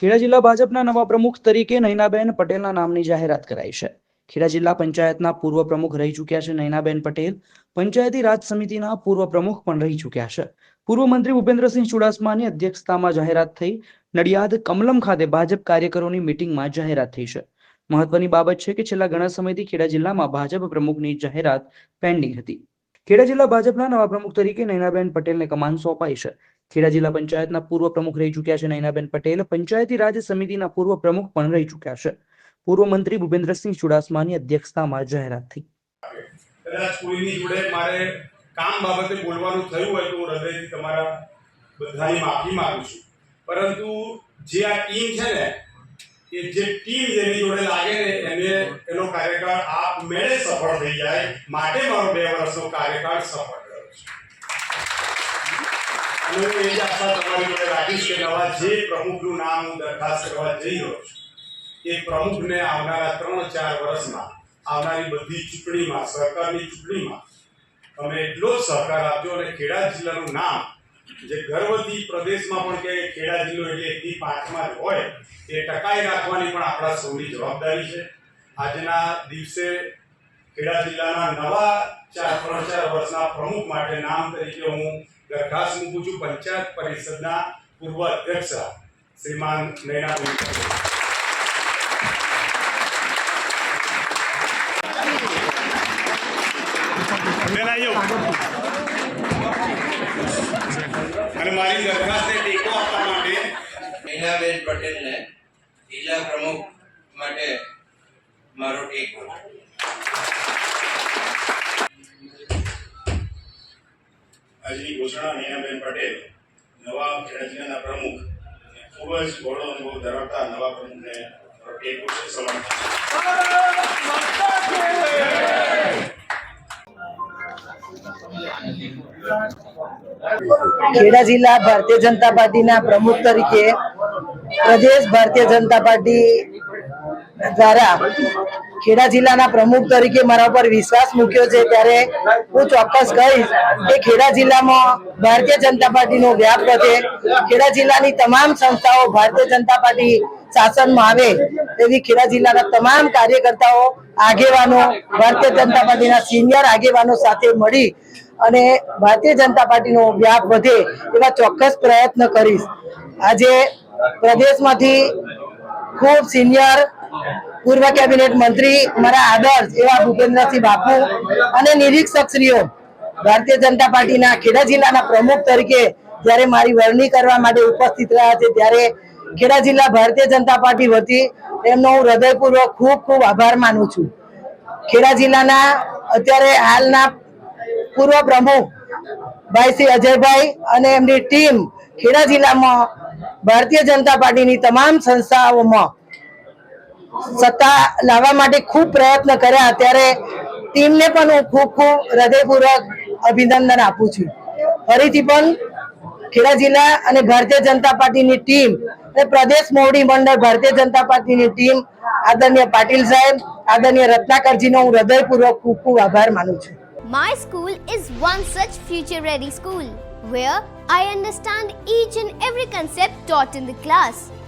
ખેડા જિલ્લા ભાજપના નવા પ્રમુખ તરીકે નૈનાબેન પટેલના નામની જાહેરાત કરાઈ છે. ખેડા જિલ્લા પંચાયતના પૂર્વ પ્રમુખ રહી ચૂક્યા છે નૈનાબેન પટેલ. પંચાયતી રાજ સમિતિના પૂર્વ પ્રમુખ પણ રહી ચૂક્યા છે. પૂર્વ મંત્રી ભૂપેન્દ્રસિંહ ચુડાસમાની અધ્યક્ષતામાં જાહેરાત થઈ. નડિયાદ કમલમ ખાતે ભાજપ કાર્યકરોની મિટિંગમાં જાહેરાત થઈ છે. મહત્વની બાબત છે કે છેલ્લા ઘણા સમયથી ખેડા જિલ્લામાં ભાજપ પ્રમુખની જાહેરાત પેન્ડિંગ હતી. ખેડા જિલ્લા ભાજપના નવા પ્રમુખ તરીકે નૈનાબેન પટેલને કમાન સોંપાઈ છે. ખેડા જિલ્લા પંચાયતના પૂર્વ પ્રમુખ રહી ચૂક્યા છે નૈનાબેન પટેલ. પંચાયતી રાજ સમિતિના પૂર્વ પ્રમુખ પણ રહી ચૂક્યા છે. પૂર્વ મંત્રી ભૂપેન્દ્રસિંહ ચુડાસમાની અધ્યક્ષતામાં જાહેરાત થઈ. કદાચ કોઈની જોડે મારે કામ બાબતે બોલવાનું થયું હોય તો હૃદયથી તમારા બધાની માફી માંગુ છું. પરંતુ જે આ ટીમ છે ને, કે જે ટીમ જેની જોડે લાગે ને, એને એનો કાર્યકાળ આપમેળે સફળ થઈ જાય, માટે મારો બે વર્ષનો કાર્યકાળ સફળ રહ્યો છે. હું એ જ આશા તમારી જોડે રાખીશ કે જે પ્રમુખનું નામ દરખાસ્ત કરવા જઈ રહ્યો એ પ્રમુખને આવનારા ત્રણ ચાર વર્ષમાં, આવનારી બધી ચૂંટણીમાં, સરકારની ચૂંટણીમાં, તમે એટલો સહકાર આપજો અને ખેડા જિલ્લાનું નામ, જે ગર્વથી પ્રદેશમાં પણ કે ખેડા જિલ્લો એટલે એકથી પાંચમાં હોય, એ ટકાઈ રાખવાની પણ આપણા સૌની જવાબદારી છે. આજના દિવસે ખેડા જિલ્લાના નવા ચાર, ત્રણ વર્ષના પ્રમુખ માટે નામ તરીકે હું દરખાસ્ત મૂકું છું પંચાયત પરિષદના પૂર્વ અધ્યક્ષ શ્રીમાન આવો અને મારી દરખાસ્તને ટેકો આપવા માટે મીનાબેન પટેલને જિલ્લા પ્રમુખ માટે મારો ટેકો. આજની ઘોષણા નેહાબેન પટેલ નવા ખેડા પ્રમુખ ખૂબ જ ગૌરવ અનુભવ ધરાવતા નવા પ્રમુખને એક વર્ષે છે સમર્થન ખેડા જિલ્લા ભારતીય જનતા પાર્ટીના પ્રમુખ તરીકે પ્રદેશ ભારતીય જનતા પાર્ટી દ્વારા ખેડા જિલ્લાના પ્રમુખ તરીકે મારા પર વિશ્વાસ મૂક્યો છે ત્યારે હું ચોક્કસ કહીશ કે ખેડા જિલ્લામાં ભારતીય જનતા પાર્ટીનો વ્યાપ વધે. ખેડા જિલ્લાની તમામ સંસ્થાઓ ભારતીય જનતા પાર્ટી શાસનમાં આવે એવી ખેડા જિલ્લાના તમામ કાર્યકર્તાઓ, આગેવાનો, ભારતીય જનતા પાર્ટીના સિનિયર આગેવાનો સાથે મળી અને ભારતીય જનતા પાર્ટીનો વ્યાપ વધે એવા ચોક્કસ પ્રયત્ન કરીશ. આજે પ્રદેશમાંથી ખૂબ સિનિયર પૂર્વ કેબિનેટ મંત્રી મારા આદર્શ એવા ભૂપેન્દ્રસિંહ બાપુ અને નિરીક્ષકશ્રીઓ, ભારતીય જનતા પાર્ટીના ખેડા જિલ્લાના પ્રમુખ તરીકે જ્યારે મારી વરણી કરવા માટે ઉપસ્થિત રહ્યા છે ત્યારે ખેડા જિલ્લા ભારતીય જનતા પાર્ટી વતી એમનો હું હૃદયપૂર્વક ખૂબ ખૂબ આભાર માનું છું. ખેડા જિલ્લાના અત્યારે હાલના પૂર્વ પ્રમુખ ભાઈ શ્રી અજયભાઈ અને એમની ટીમ ખેડા જિલ્લામાં ભારતીય જનતા પાર્ટીની તમામ સંસ્થાઓમાં સત્તા લાવવા માટે ખૂબ પ્રયત્ન કર્યા. ત્યારે ટીમને પણ હું ખૂબ ખૂબ હૃદયપૂર્વક અભિનંદન આપું છું. ફરીથી પણ ખેડા જિલ્લા અને ભારતીય જનતા પાર્ટીની ટીમ અને પ્રદેશ મોવડી મંડળ ભારતીય જનતા પાર્ટીની ટીમ આદરણીય પાટીલ સાહેબ, આદરણીય રત્નાકરજીનો હું હૃદયપૂર્વક ખૂબ ખૂબ આભાર માનું છું. My school is one such future ready school, where I understand each and every concept taught in the class.